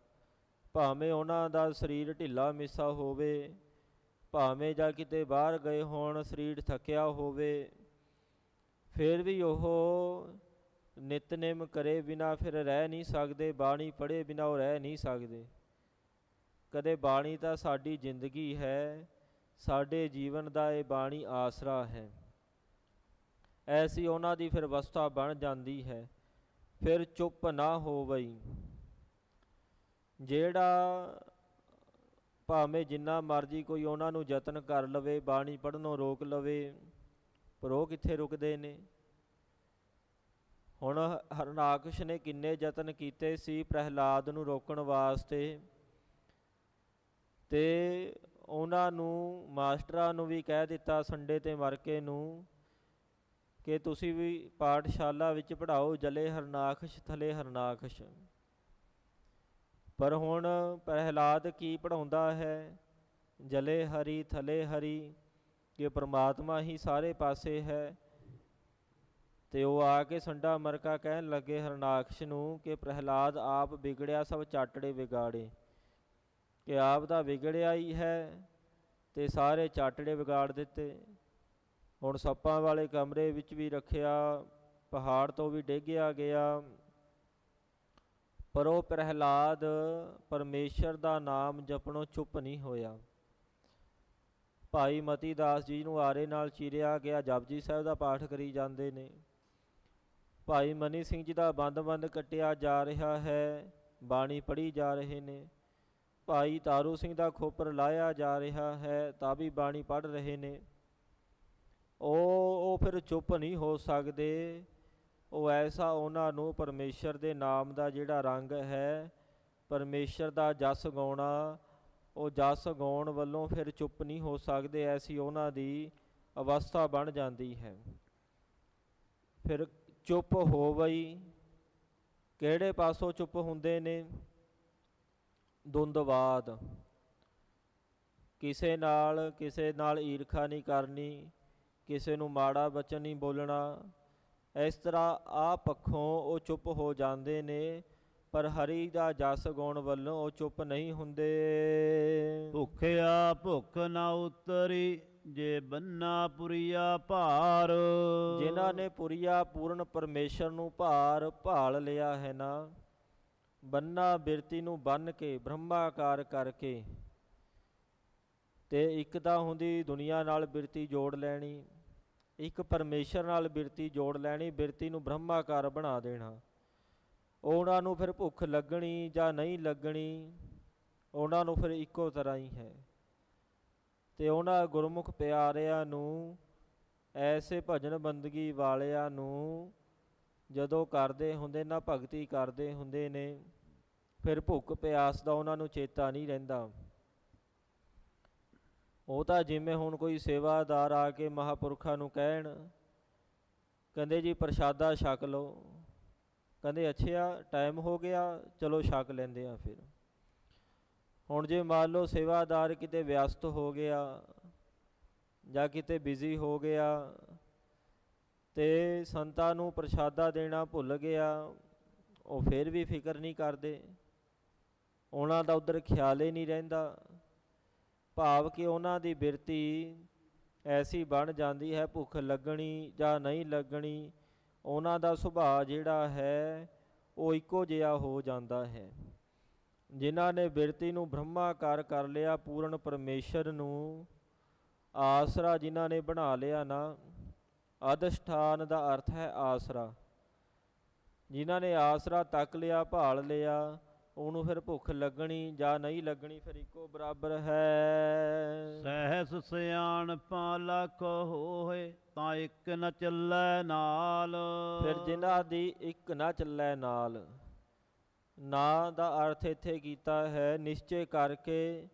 ਭਾਵੇਂ ਉਹਨਾਂ ਦਾ ਸਰੀਰ ਢਿੱਲਾ ਮਿੱਸਾ ਹੋਵੇ, ਭਾਵੇਂ ਜਾਂ ਕਿਤੇ ਬਾਹਰ ਗਏ ਹੋਣ ਸਰੀਰ ਥੱਕਿਆ ਹੋਵੇ, ਫਿਰ ਵੀ ਉਹ ਨਿਤਨੇਮ ਕਰੇ ਬਿਨਾ ਫਿਰ ਰਹਿ ਨਹੀਂ ਸਕਦੇ, ਬਾਣੀ ਪੜ੍ਹੇ ਬਿਨਾ ਉਹ ਰਹਿ ਨਹੀਂ ਸਕਦੇ। ਕਦੇ ਬਾਣੀ ਤਾਂ ਸਾਡੀ ਜ਼ਿੰਦਗੀ ਹੈ, ਸਾਡੇ ਜੀਵਨ ਦਾ ਇਹ ਬਾਣੀ ਆਸਰਾ ਹੈ। ਐਸੀ ਉਹਨਾਂ ਦੀ ਫਿਰ ਅਵਸਥਾ ਬਣ ਜਾਂਦੀ ਹੈ, ਫਿਰ ਚੁੱਪ ਨਾ ਹੋਵਈ। ਜਿਹੜਾ ਭਾਵੇਂ ਜਿੰਨਾ ਮਰਜ਼ੀ ਕੋਈ ਉਹਨਾਂ ਨੂੰ ਯਤਨ ਕਰ ਲਵੇ, ਬਾਣੀ ਪੜ੍ਹਨੋਂ ਰੋਕ ਲਵੇ, ਪਰ ਉਹ ਕਿੱਥੇ ਰੁਕਦੇ ਨੇ? ਹੁਣ ਹਰਨਾਕਸ਼ ਨੇ ਕਿੰਨੇ ਯਤਨ ਕੀਤੇ ਸੀ ਪ੍ਰਹਿਲਾਦ ਨੂੰ ਰੋਕਣ ਵਾਸਤੇ। ਤੇ ਉਹਨਾਂ ਨੂੰ ਮਾਸਟਰਾਂ ਨੂੰ ਵੀ ਕਹਿ ਦਿੱਤਾ ਸੰਡੇ ਤੇ ਮਰਕੇ ਨੂੰ ਕਿ ਤੁਸੀਂ ਵੀ ਪਾਠਸ਼ਾਲਾ ਵਿੱਚ ਪੜ੍ਹਾਓ, ਜਲੇ ਹਰਨਾਕਸ਼ ਥਲੇ ਹਰਨਾਕਸ਼ ਪਰ ਹੁਣ ਪ੍ਰਹਿਲਾਦ ਕੀ ਪੜਾਉਂਦਾ ਹੈ? ਜਲੇ ਹਰੀ, ਥਲੇ ਹਰੀ, ਕਿ ਪ੍ਰਮਾਤਮਾ ਹੀ ਸਾਰੇ ਪਾਸੇ ਹੈ। ਤੇ ਉਹ ਆ ਕੇ ਸੰਡਾ ਮਰਕਾ ਕਹਿਣ ਲੱਗੇ ਹਰਨਾਕਸ਼ ਨੂੰ ਕਿ ਪ੍ਰਹਿਲਾਦ ਆਪ ਵਿਗੜਿਆ ਸਭ ਚਾਟੜੇ ਵਿਗਾੜੇ। ਕਿ ਆਪ ਦਾ ਵਿਗੜਿਆ ਹੀ ਹੈ ਤੇ ਸਾਰੇ ਚਾਟੜੇ ਵਿਗਾੜ ਦਿੱਤੇ। ਹੁਣ ਸੱਪਾਂ ਵਾਲੇ ਕਮਰੇ ਵਿੱਚ ਵੀ ਰੱਖਿਆ, ਪਹਾੜ ਤੋਂ ਵੀ ਡੇਗਿਆ ਗਿਆ। ਪਰ ਉਹ ਪ੍ਰਹਿਲਾਦ ਪਰਮੇਸ਼ਰ ਦਾ ਨਾਮ ਜਪਣੋਂ ਚੁੱਪ ਨਹੀਂ ਹੋਇਆ। ਭਾਈ ਮਤੀ ਦਾਸ ਜੀ ਨੂੰ ਆਰੇ ਨਾਲ ਚੀਰਿਆ ਗਿਆ। ਜਪਜੀ ਸਾਹਿਬ ਦਾ ਪਾਠ ਕਰੀ ਜਾਂਦੇ ਨੇ। ਭਾਈ ਮਨੀ ਸਿੰਘ ਜੀ ਦਾ ਬੰਦ-ਬੰਦ ਕੱਟਿਆ ਜਾ ਰਿਹਾ ਹੈ। ਬਾਣੀ ਪੜ੍ਹੀ ਜਾ ਰਹੇ ਨੇ। ਭਾਈ ਤਾਰੂ ਸਿੰਘ ਦਾ ਖੋਪਰ ਲਾਇਆ ਜਾ ਰਿਹਾ ਹੈ, ਤਾਂ ਵੀ ਬਾਣੀ ਪੜ੍ਹ ਰਹੇ ਨੇ। ਉਹ ਉਹ ਫਿਰ ਚੁੱਪ ਨਹੀਂ ਹੋ ਸਕਦੇ। ਉਹ ਐਸਾ ਉਹਨਾਂ ਨੂੰ ਪਰਮੇਸ਼ਰ ਦੇ ਨਾਮ ਦਾ ਜਿਹੜਾ ਰੰਗ ਹੈ, ਪਰਮੇਸ਼ਰ ਦਾ ਜਸ ਗਾਉਣਾ ਉਹ ਜਸ ਗਾਉਣ ਵੱਲੋਂ ਫਿਰ ਚੁੱਪ ਨਹੀਂ ਹੋ ਸਕਦੇ, ਐਸੀ ਉਹਨਾਂ ਦੀ ਅਵਸਥਾ ਬਣ ਜਾਂਦੀ ਹੈ। ਫਿਰ ਚੁੱਪ ਹੋਵਈ ਕਿਹੜੇ ਪਾਸੋਂ ਚੁੱਪ ਹੁੰਦੇ ਨੇ? ਦੁੰਦਵਾਦ ਕਿਸੇ ਨਾਲ ਕਿਸੇ ਨਾਲ ਈਰਖਾ ਨਹੀਂ ਕਰਨੀ ਕਿਸੇ ਨੂੰ ਮਾੜਾ ਬਚਨ ਨਹੀਂ ਬੋਲਣਾ। ਇਸ ਤਰ੍ਹਾਂ ਆ ਪੱਖੋਂ ਉਹ ਚੁੱਪ ਹੋ ਜਾਂਦੇ ਨੇ ਪਰ ਹਰੀ ਦਾ ਜਸ ਗਾਉਣ ਵੱਲੋਂ ਉਹ ਚੁੱਪ ਨਹੀਂ ਹੁੰਦੇ। ਭੁਖਿਆ ਭੁੱਖ ਨਾ ਉਤਰੀ ਜੇ ਬੰਨਾ ਪੁਰੀਆ ਭਾਰ। ਜਿਨ੍ਹਾਂ ਨੇ ਪੁਰੀਆ ਪੂਰਨ ਪਰਮੇਸ਼ਰ ਨੂੰ ਭਾਰ ਭਾਲ ਲਿਆ ਹੈ ਨਾ ਬੰਨਾ ਬਿਰਤੀ ਨੂੰ ਬੰਨ ਕੇ ਬ੍ਰਹਮਾਕਾਰ ਕਰਕੇ ਤੇ ਇੱਕ ਤਾਂ ਹੁੰਦੀ ਦੁਨੀਆ ਨਾਲ ਬਿਰਤੀ ਜੋੜ ਲੈਣੀ, ਇੱਕ ਪਰਮੇਸ਼ਰ ਨਾਲ ਬਿਰਤੀ ਜੋੜ ਲੈਣੀ, ਬਿਰਤੀ ਨੂੰ ਬ੍ਰਹਮਾਕਾਰ ਬਣਾ ਦੇਣਾ। ਉਹਨਾਂ ਨੂੰ ਫਿਰ ਭੁੱਖ ਲੱਗਣੀ ਜਾਂ ਨਹੀਂ ਲੱਗਣੀ, ਉਹਨਾਂ ਨੂੰ ਫਿਰ ਇੱਕੋ ਤਰ੍ਹਾਂ ਹੀ ਹੈ। ਤੇ ਉਹਨਾਂ ਗੁਰਮੁਖ ਪਿਆਰਿਆਂ ਨੂੰ, ਐਸੇ ਭਜਨ ਬੰਦਗੀ ਵਾਲਿਆਂ ਨੂੰ ਜਦੋਂ ਕਰਦੇ ਹੁੰਦੇ, ਨਾ ਭਗਤੀ ਕਰਦੇ ਹੁੰਦੇ ਨੇ, ਫਿਰ ਭੁੱਖ ਪਿਆਸ ਦਾ ਉਹਨਾਂ ਨੂੰ ਚੇਤਾ ਨਹੀਂ ਰਹਿੰਦਾ। ਉਹ ਤਾਂ ਜਿਵੇਂ ਹੁਣ ਕੋਈ ਸੇਵਾਦਾਰ ਆ ਕੇ ਮਹਾਪੁਰਖਾਂ ਨੂੰ ਕਹਿਣ, ਕਹਿੰਦੇ ਜੀ ਪ੍ਰਸ਼ਾਦਾ ਛਕ ਲਓ। ਕਹਿੰਦੇ ਅੱਛਾ ਟਾਈਮ ਹੋ ਗਿਆ, ਚਲੋ ਛਕ ਲੈਂਦੇ ਆ ਫਿਰ। ਹੁਣ ਜੇ ਮੰਨ ਲਓ ਸੇਵਾਦਾਰ ਕਿਤੇ ਵਿਅਸਤ ਹੋ ਗਿਆ ਜਾਂ ਕਿਤੇ ਬਿਜ਼ੀ ਹੋ ਗਿਆ ਤੇ ਸੰਤਾਂ ਨੂੰ ਪ੍ਰਸ਼ਾਦਾ ਦੇਣਾ ਭੁੱਲ ਗਿਆ, ਉਹ ਫਿਰ ਵੀ ਫਿਕਰ ਨਹੀਂ ਕਰਦੇ। ਉਹਨਾਂ ਦਾ ਉਧਰ ਖਿਆਲ ਹੀ ਨਹੀਂ ਰਹਿੰਦਾ। ਭਾਵ ਕਿ ਉਹਨਾਂ ਦੀ ਬਿਰਤੀ ਐਸੀ ਬਣ ਜਾਂਦੀ ਹੈ, ਭੁੱਖ ਲੱਗਣੀ ਜਾਂ ਨਹੀਂ ਲੱਗਣੀ, ਉਹਨਾਂ ਦਾ ਸੁਭਾਅ ਜਿਹੜਾ ਹੈ, ਉਹ ਇੱਕੋ ਜਿਹਾ ਹੋ ਜਾਂਦਾ ਹੈ। ਜਿਨ੍ਹਾਂ ਨੇ ਬਿਰਤੀ ਨੂੰ ਬ੍ਰਹਮਾਕਾਰ ਕਰ ਲਿਆ, ਪੂਰਨ ਪਰਮੇਸ਼ਰ ਨੂੰ ਆਸਰਾ ਜਿਨ੍ਹਾਂ ਨੇ ਬਣਾ ਲਿਆ ਨਾ ਅਧਿਸ਼ਠਾਨ ਦਾ ਅਰਥ ਹੈ ਆਸਰਾ। ਜਿਨ੍ਹਾਂ ਨੇ ਆਸਰਾ ਤੱਕ ਲਿਆ ਭਾਲ ਲਿਆ ਉਹਨੂੰ ਫਿਰ ਭੁੱਖ ਲੱਗਣੀ ਜਾਂ ਨਹੀਂ ਲੱਗਣੀ ਫਿਰ ਇੱਕੋ ਬਰਾਬਰ ਹੈ। ਸਹਿਸ ਸਿਆਣਪਾ ਲੱਖ ਹੋਏ ਤਾਂ ਇੱਕ ਨ ਚੱਲੈ ਨਾਲ। ਫਿਰ ਜਿਨ੍ਹਾਂ ਦੀ ਇੱਕ ਨਾ ਚੱਲੈ ਨਾਲ ਨਾ ਦਾ ਅਰਥ ਇੱਥੇ ਕੀਤਾ ਹੈ ਨਿਸ਼ਚੈ ਕਰਕੇ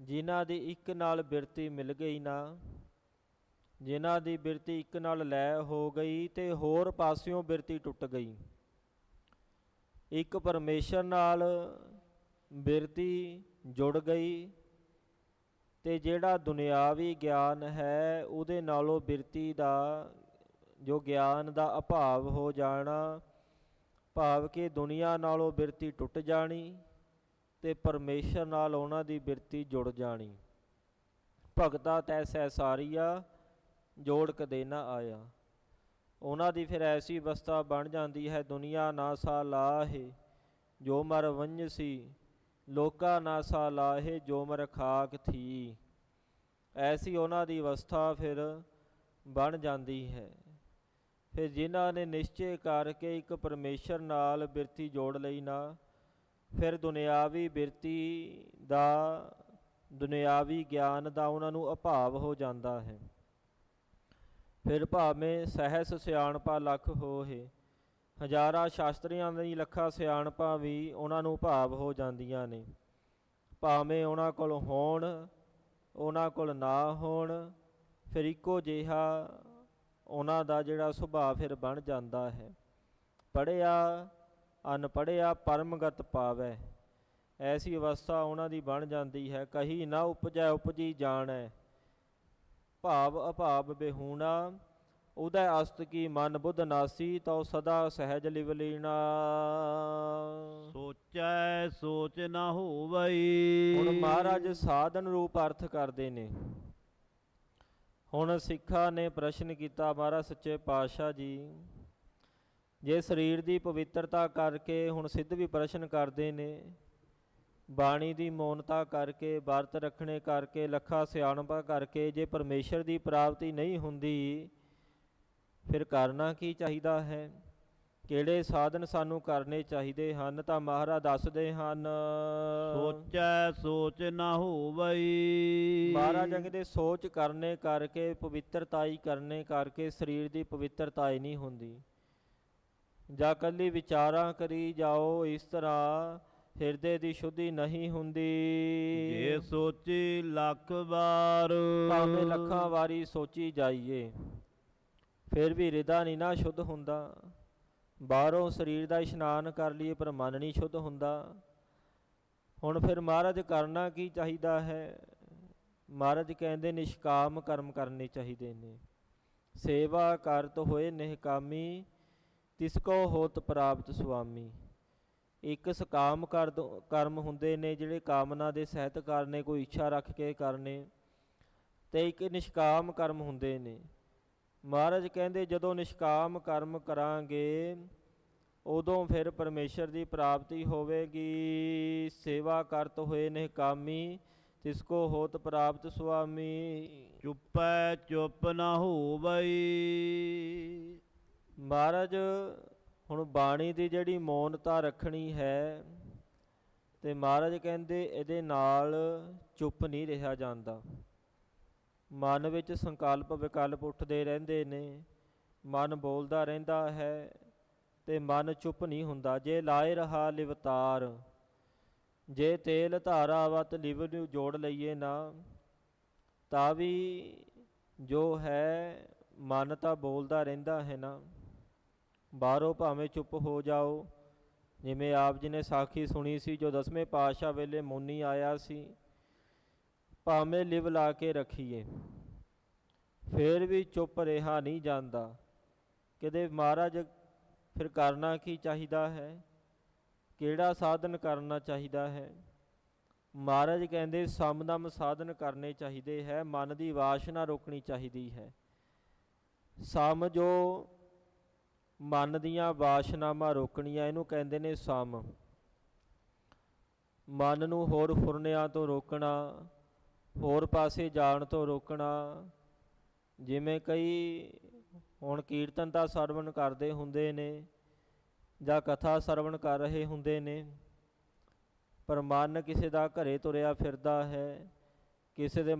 ਜਿਨ੍ਹਾਂ ਦੀ ਇੱਕ ਨਾਲ ਬਿਰਤੀ ਮਿਲ ਗਈ ਨਾ ਜਿਨ੍ਹਾਂ ਦੀ ਬਿਰਤੀ ਇੱਕ ਨਾਲ ਲੈ ਹੋ ਗਈ ਤੇ ਹੋਰ ਪਾਸਿਓਂ ਬਿਰਤੀ ਟੁੱਟ ਗਈ। ਇੱਕ ਪਰਮੇਸ਼ਰ ਨਾਲ ਬਿਰਤੀ ਜੁੜ ਗਈ ਤੇ ਜਿਹੜਾ ਦੁਨਿਆਵੀ ਗਿਆਨ ਹੈ, ਉਹਦੇ ਨਾਲੋਂ ਬਿਰਤੀ ਦਾ, ਜੋ ਗਿਆਨ ਦਾ ਅਭਾਵ ਹੋ ਜਾਣਾ, ਭਾਵ ਕਿ ਦੁਨੀਆ ਨਾਲੋਂ ਬਿਰਤੀ ਟੁੱਟ ਜਾਣੀ ਤੇ ਪਰਮੇਸ਼ਰ ਨਾਲ ਉਹਨਾਂ ਦੀ ਬਿਰਤੀ ਜੁੜ ਜਾਣੀ। ਭਗਤਾ ਤੈਸੈ ਸਾਰੀਆ ਜੋੜ ਕਦੇ ਨਾ ਆਇਆ। ਉਹਨਾਂ ਦੀ ਫਿਰ ਐਸੀ ਅਵਸਥਾ ਬਣ ਜਾਂਦੀ ਹੈ, ਦੁਨੀਆ ਨਾ ਸਾ ਲਾਹੇ ਜੋ ਮਰ ਵੰਜਸੀ ਲੋਕਾ ਨਾ ਸਾ ਲਾਹੇ ਜੋ ਮਰ ਖਾਕ ਥੀ। ਐਸੀ ਉਹਨਾਂ ਦੀ ਅਵਸਥਾ ਫਿਰ ਬਣ ਜਾਂਦੀ ਹੈ। ਫਿਰ ਜਿਨ੍ਹਾਂ ਨੇ ਨਿਸ਼ਚੈ ਕਰਕੇ ਇੱਕ ਪਰਮੇਸ਼ਰ ਨਾਲ ਬਿਰਤੀ ਜੋੜ ਲਈ ਨਾ, ਫਿਰ ਦੁਨਿਆਵੀ ਬਿਰਤੀ ਦਾ, ਦੁਨਿਆਵੀ ਗਿਆਨ ਦਾ ਉਹਨਾਂ ਨੂੰ ਅਭਾਵ ਹੋ ਜਾਂਦਾ ਹੈ। ਫਿਰ ਭਾਵੇਂ ਸਹਿਸ ਸਿਆਣਪਾ ਲੱਖ ਹੋਏ, ਹਜ਼ਾਰਾਂ ਸ਼ਾਸਤਰੀਆਂ ਦੀ ਲੱਖਾਂ ਸਿਆਣਪਾਂ ਵੀ ਉਹਨਾਂ ਨੂੰ ਭਾਵ ਹੋ ਜਾਂਦੀਆਂ ਨੇ। ਭਾਵੇਂ ਉਹਨਾਂ ਕੋਲ ਹੋਣ, ਉਹਨਾਂ ਕੋਲ ਨਾ ਹੋਣ, ਫਿਰ ਇੱਕੋ ਜਿਹਾ ਉਹਨਾਂ ਦਾ ਜਿਹੜਾ ਸੁਭਾਅ ਫਿਰ ਬਣ ਜਾਂਦਾ ਹੈ। ਪੜਿਆ ਅਨਪੜਿਆ ਪਰਮਗਤ ਪਾਵੈ, ਐਸੀ ਅਵਸਥਾ ਉਹਨਾਂ ਦੀ ਬਣ ਜਾਂਦੀ ਹੈ। ਕਹੀ ਨਾ ਉਪਜੈ ਉਪਜੀ ਜਾਣੈ। ਭਾਵ ਅਭਾਵ ਬਿਹੂਣਾ ਉਦੈ ਅਸਤ ਕੀ ਮਨ ਬੁੱਧ ਨਾਸੀ ਤਉ ਸਦਾ ਸਹਿਜ ਲਿਵ ਲੀਣਾ। ਸੋਚੈ ਸੋਚ ਨ ਹੋਵਈ। ਹੁਣ ਮਹਾਰਾਜ ਸਾਧਨ ਰੂਪ ਅਰਥ ਕਰਦੇ ਨੇ। ਹੁਣ ਸਿੱਖਾਂ ਨੇ ਪ੍ਰਸ਼ਨ ਕੀਤਾ ਮਹਾਰਾਜ ਸੱਚੇ ਪਾਤਸ਼ਾਹ ਜੀ ਜੇ ਸਰੀਰ ਦੀ ਪਵਿੱਤਰਤਾ ਕਰਕੇ ਹੁਣ ਸਿੱਧ ਵੀ ਪ੍ਰਸ਼ਨ ਕਰਦੇ ਨੇ ਬਾਣੀ ਦੀ ਮੌਨਤਾ ਕਰਕੇ ਵਰਤ ਰੱਖਣੇ ਕਰਕੇ ਲੱਖਾ ਸਿਆਣਪਾ ਕਰਕੇ ਜੇ ਪਰਮੇਸ਼ਰ ਦੀ ਪ੍ਰਾਪਤੀ ਨਹੀਂ ਹੁੰਦੀ ਫਿਰ ਕਰਨਾ ਕੀ ਚਾਹੀਦਾ ਹੈ? ਕਿਹੜੇ ਸਾਧਨ ਸਾਨੂੰ ਕਰਨੇ ਚਾਹੀਦੇ ਹਨ ਤਾਂ ਮਹਾਰਾਜ ਦੱਸਦੇ ਹਨ। ਸੋਚੈ ਸੋਚ ਨ ਹੋਵਈ। ਮਹਾਰਾਜ ਕਹਿੰਦੇ ਸੋਚ ਕਰਨੇ ਕਰਕੇ ਪਵਿੱਤਰਤਾਈ ਕਰਨੇ ਕਰਕੇ ਸਰੀਰ ਦੀ ਪਵਿੱਤਰਤਾਈ ਨਹੀਂ ਹੁੰਦੀ। ਜਾਂ ਕੱਲੀ ਵਿਚਾਰਾਂ ਕਰੀ ਜਾਓ ਇਸ ਤਰ੍ਹਾਂ ਹਿਰਦੇ ਦੀ ਸ਼ੁੱਧੀ ਨਹੀਂ ਹੁੰਦੀ। ਜੇ ਸੋਚੀ ਲੱਖ ਵਾਰ। ਭਾਵੇਂ ਲੱਖਾਂ ਵਾਰੀ ਸੋਚੀ ਜਾਈਏ ਫਿਰ ਵੀ ਹਿਰਦਾ ਨਹੀਂ ਨਾ ਸ਼ੁੱਧ ਹੁੰਦਾ। ਬਾਹਰੋਂ ਸਰੀਰ ਦਾ ਇਸ਼ਨਾਨ ਕਰ ਲਈਏ ਪਰ ਮਨ ਨਹੀਂ ਸ਼ੁੱਧ ਹੁੰਦਾ। ਹੁਣ ਫਿਰ ਮਹਾਰਾਜ ਕਰਨਾ ਕੀ ਚਾਹੀਦਾ ਹੈ? ਮਹਾਰਾਜ ਕਹਿੰਦੇ ਨਿਸ਼ਕਾਮ ਕਰਮ ਕਰਨੇ ਚਾਹੀਦੇ ਨੇ। ਸੇਵਾ ਕਰਤ ਹੋਏ ਨਿਹਕਾਮੀ ਤਿਸ ਕੋ ਹੋਤ ਪ੍ਰਾਪਤ ਸੁਆਮੀ। ਇੱਕ ਸਕਾਮ ਕਰ ਕਰਮ ਹੁੰਦੇ ਨੇ ਜਿਹੜੇ ਕਾਮਨਾ ਦੇ ਸਹਿਤ ਕਰਨੇ ਕੋਈ ਇੱਛਾ ਰੱਖ ਕੇ ਕਰਨੇ ਤੇ ਇੱਕ ਨਿਸ਼ਕਾਮ ਕਰਮ ਹੁੰਦੇ ਨੇ। ਮਹਾਰਾਜ ਕਹਿੰਦੇ ਜਦੋਂ ਨਿਸ਼ਕਾਮ ਕਰਮ ਕਰਾਂਗੇ ਉਦੋਂ ਫਿਰ ਪਰਮੇਸ਼ਰ ਦੀ ਪ੍ਰਾਪਤੀ ਹੋਵੇਗੀ। ਸੇਵਾ ਕਰਤ ਹੋਏ ਨਿਹਕਾਮੀ ਤਿਸ ਕੋ ਹੋਤ ਪ੍ਰਾਪਤ ਸੁਆਮੀ। ਚੁੱਪੈ ਚੁੱਪ ਨ ਹੋਵਈ। ਮਹਾਰਾਜ ਹੁਣ ਬਾਣੀ ਦੀ ਜਿਹੜੀ ਮੌਨਤਾ ਰੱਖਣੀ ਹੈ ਤੇ ਮਹਾਰਾਜ ਕਹਿੰਦੇ ਇਹਦੇ ਨਾਲ ਚੁੱਪ ਨਹੀਂ ਰਿਹਾ ਜਾਂਦਾ। ਮਨ ਵਿੱਚ ਸੰਕਲਪ ਵਿਕਲਪ ਉੱਠਦੇ ਰਹਿੰਦੇ ਨੇ, ਮਨ ਬੋਲਦਾ ਰਹਿੰਦਾ ਹੈ ਤੇ ਮਨ ਚੁੱਪ ਨਹੀਂ ਹੁੰਦਾ। ਜੇ ਲਾਏ ਰਹਾ ਲਿਵਤਾਰ, ਜੇ ਤੇਲ ਧਾਰਾ ਧਾਰਾਵਤ ਲਿਵ ਨੂੰ ਜੋੜ ਲਈਏ ਨਾ, ਤਾਂ ਵੀ ਜੋ ਹੈ ਮਨ ਤਾਂ ਬੋਲਦਾ ਰਹਿੰਦਾ ਹੈ ਨਾ। ਬਾਹਰੋਂ ਭਾਵੇਂ ਚੁੱਪ ਹੋ ਜਾਓ। ਜਿਵੇਂ ਆਪ ਜੀ ਨੇ ਸਾਖੀ ਸੁਣੀ ਸੀ, ਜੋ ਦਸਵੇਂ ਪਾਤਸ਼ਾਹ ਵੇਲੇ ਮੋਨੀ ਆਇਆ ਸੀ, ਭਾਵੇਂ ਲਿਵ ਲਾ ਕੇ ਰੱਖੀਏ। ਫੇਰ ਵੀ ਚੁੱਪ ਰਿਹਾ ਨਹੀਂ ਜਾਂਦਾ। ਕਿਤੇ ਮਹਾਰਾਜ, ਫਿਰ ਕਰਨਾ ਕੀ ਚਾਹੀਦਾ ਹੈ? ਕਿਹੜਾ ਸਾਧਨ ਕਰਨਾ ਚਾਹੀਦਾ ਹੈ? ਮਹਾਰਾਜ ਕਹਿੰਦੇ ਸਮਦਮ ਸਾਧਨ ਕਰਨੇ ਚਾਹੀਦੇ ਹੈ। ਮਨ ਦੀ ਵਾਸ਼ਨਾ ਰੋਕਣੀ ਚਾਹੀਦੀ ਹੈ। ਸਮ ਜੋ ਮਨ ਦੀਆਂ ਵਾਸ਼ਨਾਵਾਂ ਰੋਕਣੀਆਂ, ਇਹਨੂੰ ਕਹਿੰਦੇ ਨੇ ਸਮ। ਮਨ ਨੂੰ ਹੋਰ ਫੁਰਨਿਆਂ ਤੋਂ ਰੋਕਣਾ, ਹੋਰ ਪਾਸੇ ਜਾਣ ਤੋਂ ਰੋਕਣਾ, ਜਿਵੇਂ ਕਈ ਹੁਣ ਕੀਰਤਨ ਦਾ ਸਰਵਣ ਕਰਦੇ ਹੁੰਦੇ ਨੇ, ਜਾਂ ਕਥਾ ਸਰਵਣ ਕਰ ਰਹੇ ਹੁੰਦੇ ਨੇ, ਪਰ ਮਨ ਕਿਸੇ ਦਾ ਘਰੇ ਤੁਰਿਆ ਫਿਰਦਾ ਹੈ, ਕਿਸੇ ਦੇ